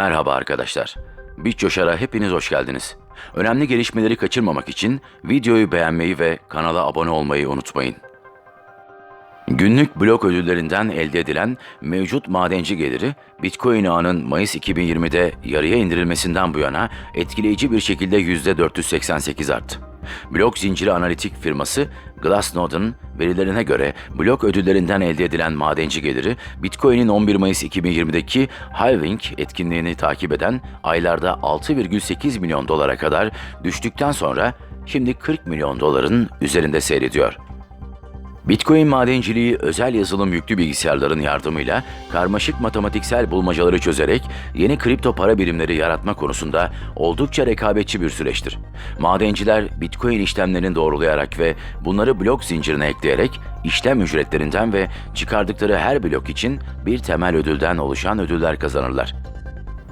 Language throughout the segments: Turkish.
Merhaba arkadaşlar. BitCoşar'a hepiniz hoş geldiniz. Önemli gelişmeleri kaçırmamak için videoyu beğenmeyi ve kanala abone olmayı unutmayın. Günlük blok ödüllerinden elde edilen mevcut madenci geliri Bitcoin ağının Mayıs 2020'de yarıya indirilmesinden bu yana etkileyici bir şekilde %488 arttı. Blok zinciri analitik firması Glassnode'un verilerine göre blok ödüllerinden elde edilen madenci geliri Bitcoin'in 11 Mayıs 2020'deki halving etkinliğini takip eden aylarda 6,8 milyon dolara kadar düştükten sonra şimdi 40 milyon doların üzerinde seyrediyor. Bitcoin madenciliği özel yazılım yüklü bilgisayarların yardımıyla karmaşık matematiksel bulmacaları çözerek yeni kripto para birimleri yaratma konusunda oldukça rekabetçi bir süreçtir. Madenciler Bitcoin işlemlerini doğrulayarak ve bunları blok zincirine ekleyerek işlem ücretlerinden ve çıkardıkları her blok için bir temel ödülden oluşan ödüller kazanırlar.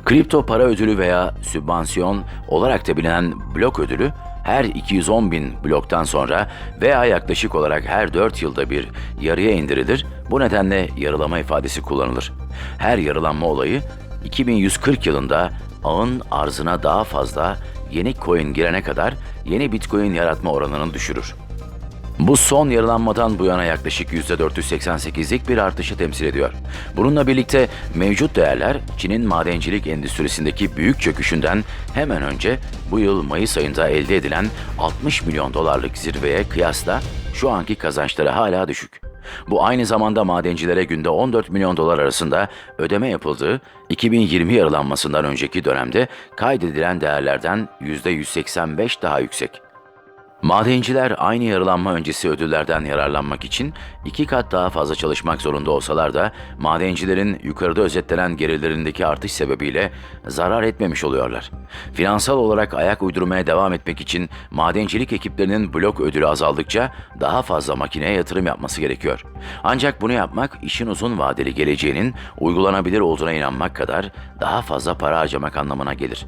Kripto para ödülü veya sübvansiyon olarak da bilinen blok ödülü her 210 bin bloktan sonra veya yaklaşık olarak her 4 yılda bir yarıya indirilir. Bu nedenle yarılama ifadesi kullanılır. Her yarılanma olayı 2140 yılında ağın arzına daha fazla yeni coin girene kadar yeni bitcoin yaratma oranını düşürür. Bu son yarılanmadan bu yana yaklaşık %488'lik bir artışı temsil ediyor. Bununla birlikte mevcut değerler Çin'in madencilik endüstrisindeki büyük çöküşünden hemen önce bu yıl Mayıs ayında elde edilen 60 milyon dolarlık zirveye kıyasla şu anki kazançları hala düşük. Bu aynı zamanda madencilere günde 14 milyon dolar arasında ödeme yapıldığı 2020 yarılanmasından önceki dönemde kaydedilen değerlerden %185 daha yüksek. Madenciler aynı yarılanma öncesi ödüllerden yararlanmak için iki kat daha fazla çalışmak zorunda olsalar da madencilerin yukarıda özetlenen gelirlerindeki artış sebebiyle zarar etmemiş oluyorlar. Finansal olarak ayak uydurmaya devam etmek için madencilik ekiplerinin blok ödülü azaldıkça daha fazla makineye yatırım yapması gerekiyor. Ancak bunu yapmak işin uzun vadeli geleceğinin uygulanabilir olduğuna inanmak kadar daha fazla para harcamak anlamına gelir.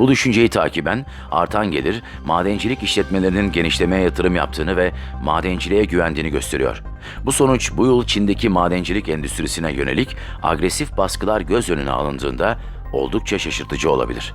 Bu düşünceyi takiben artan gelir, madencilik işletmelerinin genişlemeye yatırım yaptığını ve madenciliğe güvendiğini gösteriyor. Bu sonuç bu yıl Çin'deki madencilik endüstrisine yönelik agresif baskılar göz önüne alındığında oldukça şaşırtıcı olabilir.